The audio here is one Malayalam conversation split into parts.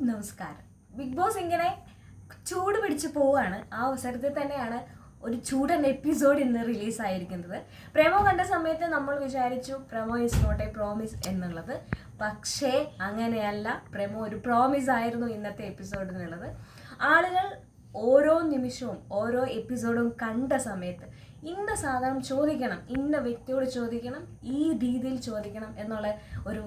നമസ്കാരം. ബിഗ് ബോസ് ഇങ്ങനെ ചൂട് പിടിച്ച് പോവാണ്. ആ അവസരത്തിൽ തന്നെയാണ് ഒരു ചൂടൻ എപ്പിസോഡ് ഇന്ന് റിലീസ് ആയിരിക്കുന്നത്. പ്രേമോ കണ്ട സമയത്ത് നമ്മൾ വിചാരിച്ചു promo is not a promise എന്നുള്ളത്. പക്ഷേ അങ്ങനെയല്ല. പ്രേമോ ഒരു പ്രോമിസ് ആയിരുന്നു ഇന്നത്തെ എപ്പിസോഡ് എന്നുള്ളത് ആളുകൾ ഓരോ നിമിഷവും ഓരോ എപ്പിസോഡും കണ്ട സമയത്ത് ഇന്ന സാധനം ചോദിക്കണം ഇന്ന വ്യക്തിയോട് ചോദിക്കണം ഈ രീതിയിൽ ചോദിക്കണം എന്നുള്ള ഒരു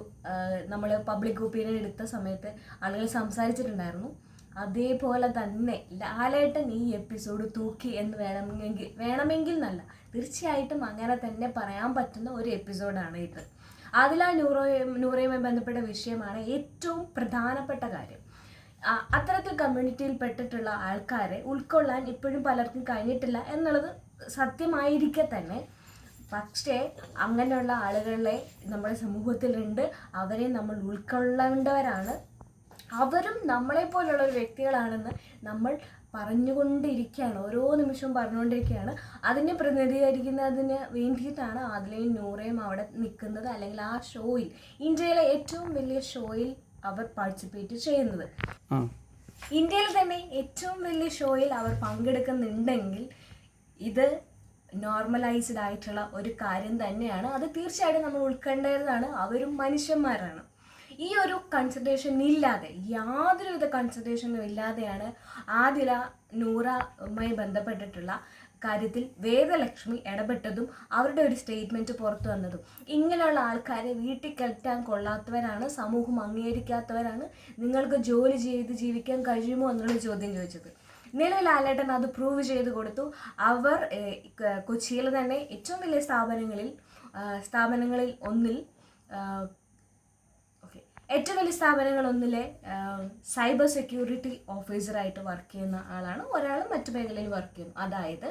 നമ്മൾ പബ്ലിക് ഒപ്പീനിയൻ എടുത്ത സമയത്ത് ആളുകൾ സംസാരിച്ചിട്ടുണ്ടായിരുന്നു. അതേപോലെ തന്നെ ലാലേട്ടൻ ഈ എപ്പിസോഡ് തൂക്കി എന്ന് വേണമെങ്കിൽ വേണമെങ്കിൽ നല്ല തീർച്ചയായിട്ടും അങ്ങനെ തന്നെ പറയാൻ പറ്റുന്ന ഒരു എപ്പിസോഡാണ് ഇത്. അതിലാ ന്യൂറോ ന്യൂറോയുമായി ബന്ധപ്പെട്ട വിഷയമാണ് ഏറ്റവും പ്രധാനപ്പെട്ട കാര്യം. അത്തരത്തിൽ കമ്മ്യൂണിറ്റിയിൽ പെട്ടിട്ടുള്ള ആൾക്കാരെ ഉൾക്കൊള്ളാൻ ഇപ്പോഴും പലർക്കും കഴിഞ്ഞിട്ടില്ല എന്നുള്ളത് സത്യമായിരിക്കെ തന്നെ. പക്ഷേ അങ്ങനെയുള്ള ആളുകളെ നമ്മുടെ സമൂഹത്തിലുണ്ട്. അവരെ നമ്മൾ ഉൾക്കൊള്ളേണ്ടവരാണ്. അവരും നമ്മളെ പോലുള്ള ഒരു വ്യക്തികളാണെന്ന് നമ്മൾ പറഞ്ഞുകൊണ്ടിരിക്കുകയാണ് ഓരോ നിമിഷവും പറഞ്ഞുകൊണ്ടിരിക്കുകയാണ് അതിനെ പ്രതിനിധീകരിക്കുന്നതിന് വേണ്ടിയിട്ടാണ് ആദിലയും നൂറയും അവിടെ നിൽക്കുന്നത്. അല്ലെങ്കിൽ ആ ഷോയിൽ ഇന്ത്യയിലെ ഏറ്റവും വലിയ ഷോയിൽ അവർ പാർട്ടിസിപ്പേറ്റ് ചെയ്യുന്നത്. ഇന്ത്യയിൽ തന്നെ ഏറ്റവും വലിയ ഷോയിൽ അവർ പങ്കെടുക്കുന്നുണ്ടെങ്കിൽ ഇത് നോർമലൈസ്ഡ് ആയിട്ടുള്ള ഒരു കാര്യം തന്നെയാണ്. അത് തീർച്ചയായിട്ടും നമ്മൾ ഉൾക്കൊണ്ടതാണ് അവരും മനുഷ്യന്മാരാണ്. ഈ ഒരു കൺസിഡറേഷൻ ഇല്ലാതെ യാതൊരുവിധ കൺസിഡറേഷനും ഇല്ലാതെയാണ് ആദില നൂറുമായി ബന്ധപ്പെട്ടിട്ടുള്ള കാര്യത്തിൽ വേദലക്ഷ്മി ഇടപെട്ടതും അവരുടെ ഒരു സ്റ്റേറ്റ്മെന്റ് പുറത്തു വന്നതും. ഇങ്ങനെയുള്ള ആൾക്കാരെ വീട്ടിൽ കെട്ടാൻ കൊള്ളാത്തവരാണ് സമൂഹം അംഗീകരിക്കാത്തവരാണ്. നിങ്ങൾക്ക് ജോലി ചെയ്ത് ജീവിക്കാൻ കഴിയുമോ എന്നുള്ള ചോദ്യം ചോദിച്ചത്. നിലവിൽ ലാലേട്ടൻ അത് പ്രൂവ് ചെയ്ത് കൊടുത്തു. അവർ കൊച്ചിയിൽ തന്നെ ഏറ്റവും വലിയ സ്ഥാപനങ്ങളിൽ സ്ഥാപനങ്ങളിൽ ഒന്നിൽ ഏറ്റവും വലിയ സ്ഥാപനങ്ങളൊന്നിലെ സൈബർ സെക്യൂരിറ്റി ഓഫീസറായിട്ട് വർക്ക് ചെയ്യുന്ന ആളാണ്. ഒരാൾ മറ്റു മേഖലയിൽ വർക്ക് ചെയ്യുന്നു. അതായത്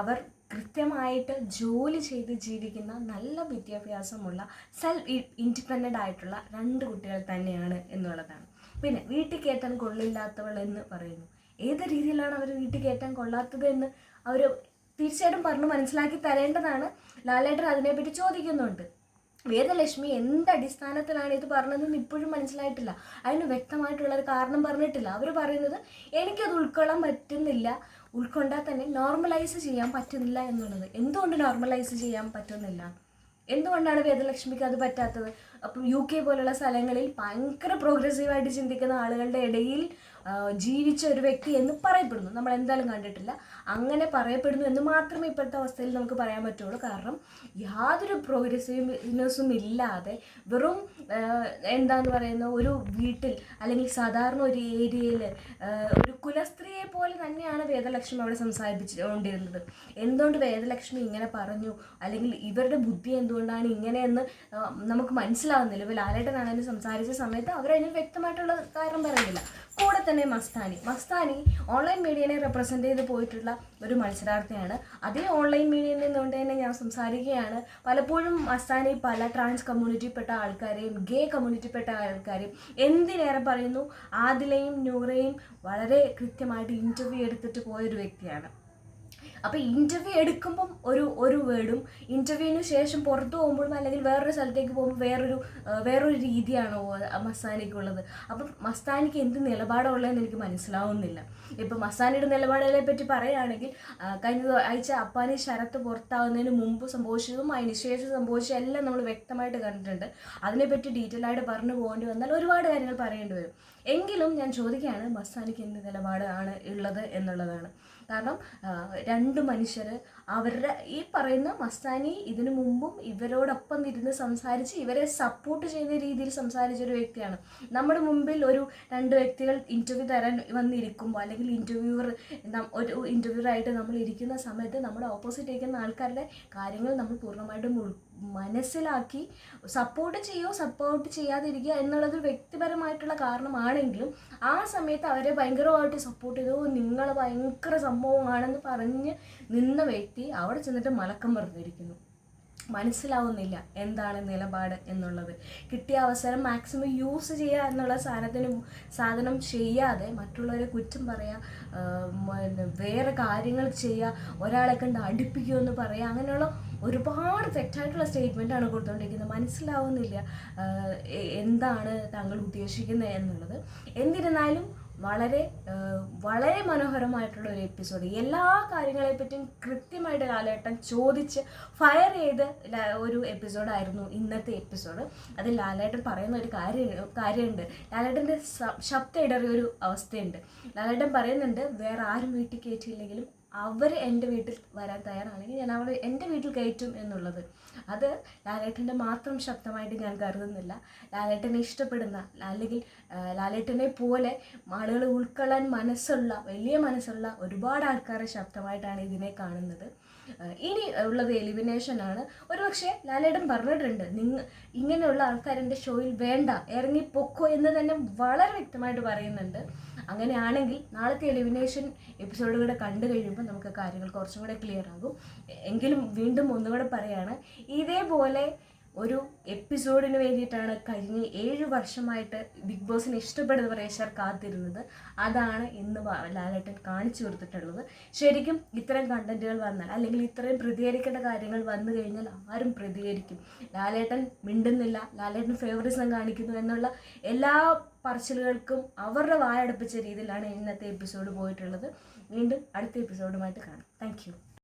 അവർ കൃത്യമായിട്ട് ജോലി ചെയ്ത് ജീവിക്കുന്ന നല്ല വിദ്യാഭ്യാസമുള്ള സെൽഫ് ഇൻഡിപെൻഡന്റ് ആയിട്ടുള്ള രണ്ട് കുട്ടികൾ തന്നെയാണ് എന്നുള്ളതാണ്. പിന്നെ വീട്ടിൽ കയറ്റാൻ കൊള്ളില്ലാത്തവൾ എന്ന് പറയുന്നു. ഏത് രീതിയിലാണ് അവർ വീട്ടിൽ കയറ്റാൻ കൊള്ളാത്തത് എന്ന് അവർ തീർച്ചയായിട്ടും പറഞ്ഞു മനസ്സിലാക്കി തരേണ്ടതാണ്. ലാലേട്ടൻ അതിനെപ്പറ്റി ചോദിക്കുന്നുണ്ട്. വേദലക്ഷ്മി എന്ത് അടിസ്ഥാനത്തിലാണ് ഇത് പറഞ്ഞതെന്ന് ഇപ്പോഴും മനസ്സിലായിട്ടില്ല. അതിന് വ്യക്തമായിട്ടുള്ള ഒരു കാരണം പറഞ്ഞിട്ടില്ല. അവർ പറയുന്നത് എനിക്കത് ഉൾക്കൊള്ളാൻ പറ്റുന്നില്ല. ഉൾക്കൊണ്ടാൽ തന്നെ നോർമലൈസ് ചെയ്യാൻ പറ്റുന്നില്ല എന്നുള്ളത്. എന്തുകൊണ്ട് നോർമലൈസ് ചെയ്യാൻ പറ്റുന്നില്ല? എന്തുകൊണ്ടാണ് വേദലക്ഷ്മിക്ക് അത് പറ്റാത്തത്? അപ്പം യു കെ പോലുള്ള സ്ഥലങ്ങളിൽ ഭയങ്കര പ്രോഗ്രസീവായിട്ട് ചിന്തിക്കുന്ന ആളുകളുടെ ഇടയിൽ ജീവിച്ച ഒരു വ്യക്തി എന്ന് പറയപ്പെടുന്നു. നമ്മൾ എന്തായാലും കണ്ടിട്ടില്ല. അങ്ങനെ പറയപ്പെടുന്നു എന്ന് മാത്രമേ ഇപ്പോഴത്തെ അവസ്ഥയിൽ നമുക്ക് പറയാൻ പറ്റുള്ളൂ. കാരണം യാതൊരു പ്രോഗ്രസീവ്നെസ്സും ഇല്ലാതെ വെറും എന്താന്ന് പറയുന്ന ഒരു വീട്ടിൽ അല്ലെങ്കിൽ സാധാരണ ഒരു ഏരിയയിൽ ഒരു കുലസ്ത്രീയെ പോലെ തന്നെയാണ് വേദലക്ഷ്മി അവിടെ സംസാരിപ്പിച്ചുകൊണ്ടിരുന്നത്. എന്തുകൊണ്ട് വേദലക്ഷ്മി ഇങ്ങനെ പറഞ്ഞു? അല്ലെങ്കിൽ ഇവരുടെ ബുദ്ധി എന്തുകൊണ്ടാണ് ഇങ്ങനെയെന്ന് നമുക്ക് മനസ്സിലാവുന്നില്ല. ഇപ്പോൾ ലാലേട്ടനാണെന്ന് സംസാരിച്ച സമയത്ത് അവരതിന് വ്യക്തമായിട്ടുള്ള കാരണം പറയുന്നില്ല. കൂടെ തന്നെ മസ്താനി. മസ്താനി ഓൺലൈൻ മീഡിയനെ റെപ്രസെന്റ് ചെയ്ത് പോയിട്ടുള്ള ഒരു മത്സരാർത്ഥിയാണ്. അതേ ഓൺലൈൻ മീഡിയയിൽ നിന്നുകൊണ്ട് തന്നെ ഞാൻ സംസാരിക്കുകയാണ്. പലപ്പോഴും മസ്താനി പല ട്രാൻസ് കമ്മ്യൂണിറ്റിപ്പെട്ട ആൾക്കാരെയും ഗേ കമ്മ്യൂണിറ്റിപ്പെട്ട ആൾക്കാരെയും എന്തിനേറെ പറയുന്നു? ആദിലയും നൂറയും വളരെ കൃത്യമായിട്ട് ഇന്റർവ്യൂ എടുത്തിട്ട് പോയൊരു വ്യക്തിയാണ്. അപ്പോൾ ഇന്റർവ്യൂ എടുക്കുമ്പം ഒരു ഒരു വേർഡും ഇന്റർവ്യൂവിന് ശേഷം പുറത്ത് പോകുമ്പോഴും അല്ലെങ്കിൽ വേറൊരു സ്ഥലത്തേക്ക് പോകുമ്പോൾ വേറൊരു വേറൊരു രീതിയാണ് മസ്താനിക്കുള്ളത്. അപ്പം മസ്താനിക്ക് എന്ത് നിലപാടുള്ളതെന്ന് എനിക്ക് മനസ്സിലാവുന്നില്ല. ഇപ്പം മസ്താനിയുടെ നിലപാടുകളെ പറ്റി പറയുകയാണെങ്കിൽ കഴിഞ്ഞ ആഴ്ച അപ്പാനി ശരത്ത് പുറത്താവുന്നതിന് മുമ്പ് സംഭവിച്ചതും അതിന് ശേഷം സംഭവിച്ചതും എല്ലാം നമ്മൾ വ്യക്തമായിട്ട് കണ്ടിട്ടുണ്ട്. അതിനെപ്പറ്റി ഡീറ്റെയിൽ ആയിട്ട് പറഞ്ഞു പോകേണ്ടി വന്നാൽ ഒരുപാട് കാര്യങ്ങൾ പറയേണ്ടി വരും. എങ്കിലും ഞാൻ ചോദിക്കുകയാണ് മസ്താനിക്ക് എന്ത് നിലപാടാണ് ഉള്ളത് എന്നുള്ളതാണ്. കാരണം രണ്ട് മനുഷ്യർ അവരുടെ ഈ പറയുന്ന മസ്താനി ഇതിനു മുമ്പും ഇവരോടൊപ്പം ഇരുന്ന് സംസാരിച്ച് ഇവരെ സപ്പോർട്ട് ചെയ്യുന്ന രീതിയിൽ സംസാരിച്ച ഒരു വ്യക്തിയാണ്. നമ്മുടെ മുമ്പിൽ ഒരു രണ്ട് വ്യക്തികൾ ഇന്റർവ്യൂ തരാൻ വന്നിരിക്കുമ്പോൾ അല്ലെങ്കിൽ ഇന്റർവ്യൂവർ ഒരു ഇന്റർവ്യൂറായിട്ട് നമ്മൾ ഇരിക്കുന്ന സമയത്ത് നമ്മുടെ ഓപ്പോസിറ്റ് ഇരിക്കുന്ന ആൾക്കാരുടെ കാര്യങ്ങൾ നമ്മൾ പൂർണമായിട്ടും മനസ്സിലാക്കി സപ്പോർട്ട് ചെയ്യോ സപ്പോർട്ട് ചെയ്യാതിരിക്കുക എന്നുള്ളത് വ്യക്തിപരമായിട്ടുള്ള കാരണമാണെങ്കിലും ആ സമയത്ത് അവരെ ഭയങ്കരമായിട്ട് സപ്പോർട്ട് ചെയ്തു. നിങ്ങൾ ഭയങ്കര സംഭവമാണെന്ന് പറഞ്ഞ് നിന്ന വ്യക്തി അവിടെ ചെന്നിട്ട് മലക്കം പറഞ്ഞിരിക്കുന്നു മനസ്സിലാവുന്നില്ല എന്താണ് നിലപാട് എന്നുള്ളത്. കിട്ടിയ അവസരം മാക്സിമം യൂസ് ചെയ്യുക എന്നുള്ള സാധനത്തിന് സാധനം ചെയ്യാതെ മറ്റുള്ളവരെ കുറ്റം പറയുക വേറെ കാര്യങ്ങൾ ചെയ്യുക ഒരാളെ കണ്ട് അടുപ്പിക്കുമെന്ന് പറയുക അങ്ങനെയുള്ള ഒരുപാട് തെറ്റായിട്ടുള്ള സ്റ്റേറ്റ്മെന്റാണ് കൊടുത്തുകൊണ്ടിരിക്കുന്നത് മനസ്സിലാവുന്നില്ല എന്താണ് താങ്കൾ ഉദ്ദേശിക്കുന്നത് എന്നുള്ളത്. എന്നിരുന്നാലും വളരെ വളരെ മനോഹരമായിട്ടുള്ള ഒരു എപ്പിസോഡ് എല്ലാ കാര്യങ്ങളെ പറ്റിയും കൃത്യമായിട്ട് ലാലേട്ടൻ ചോദിച്ച് ഫയർ ചെയ്ത് ഒരു എപ്പിസോഡായിരുന്നു ഇന്നത്തെ എപ്പിസോഡ് അത് ലാലേട്ടൻ പറയുന്ന ഒരു കാര്യം കാര്യമുണ്ട്. ലാലേട്ടന്റെ ശബ്ദം ഇടറിയ ഒരു അവസ്ഥയുണ്ട്. ലാലേട്ടൻ പറയുന്നുണ്ട് വേറെ ആരും വീട്ടിൽ കയറ്റിയില്ലെങ്കിലും അവർ എന്റെ വീട്ടിൽ വരാൻ തയ്യാറാണെങ്കിൽ ഞാൻ അവൾ എന്റെ വീട്ടിൽ കയറ്റും എന്നുള്ളത്. അത് ലാലേട്ടന്റെ മാത്രം ശബ്ദമായിട്ട് ഞാൻ കരുതുന്നില്ല. ലാലേട്ടനെ ഇഷ്ടപ്പെടുന്ന അല്ലെങ്കിൽ ലാലേട്ടനെ പോലെ ആളുകൾ ഉൾക്കൊള്ളാൻ മനസ്സുള്ള വലിയ മനസ്സുള്ള ഒരുപാട് ആൾക്കാരെ ശബ്ദമായിട്ടാണ് ഇതിനെ കാണുന്നത്. ഇനി ഉള്ളത് എലിമിനേഷൻ ആണ്. ഒരുപക്ഷെ ലാലേട്ടൻ പറഞ്ഞിട്ടുണ്ട് നിങ്ങൾ ഇങ്ങനെയുള്ള ആൾക്കാർ എന്റെ ഷോയിൽ വേണ്ട ഇറങ്ങി പൊക്കോ എന്ന് തന്നെ വളരെ വ്യക്തമായിട്ട് പറയുന്നുണ്ട്. അങ്ങനെയാണെങ്കിൽ നാളത്തെ എലിമിനേഷൻ എപ്പിസോഡുകൂടെ കണ്ടു കഴിയുമ്പോൾ നമുക്ക് കാര്യങ്ങൾ കുറച്ചും കൂടെ ക്ലിയർ ആകും. എങ്കിലും വീണ്ടും ഒന്നുകൂടെ പറയാണ് ഇതേപോലെ ഒരു എപ്പിസോഡിന് വേണ്ടിയിട്ടാണ് കഴിഞ്ഞ ഏഴ് വർഷമായിട്ട് ബിഗ് ബോസിനെ ഇഷ്ടപ്പെടുന്ന പ്രേക്ഷകർ കാത്തിരുന്നത്. അതാണ് ഇന്ന് ലാലേട്ടൻ കാണിച്ചു കൊടുത്തിട്ടുള്ളത്. ശരിക്കും ഇത്തരം കണ്ടന്റുകൾ വന്നാൽ അല്ലെങ്കിൽ ഇത്രയും പ്രതികരിക്കേണ്ട കാര്യങ്ങൾ വന്നു കഴിഞ്ഞാൽ ആരും പ്രതികരിക്കും. ലാലേട്ടൻ മിണ്ടുന്നില്ല ലാലേട്ടൻ ഫേവറിസം കാണിക്കുന്നു എന്നുള്ള എല്ലാ പറച്ചിലുകൾക്കും അവരുടെ വായടപ്പിച്ച രീതിയിലാണ് ഇന്നത്തെ എപ്പിസോഡ് പോയിട്ടുള്ളത്. വീണ്ടും അടുത്ത എപ്പിസോഡുമായിട്ട് കാണാം. താങ്ക്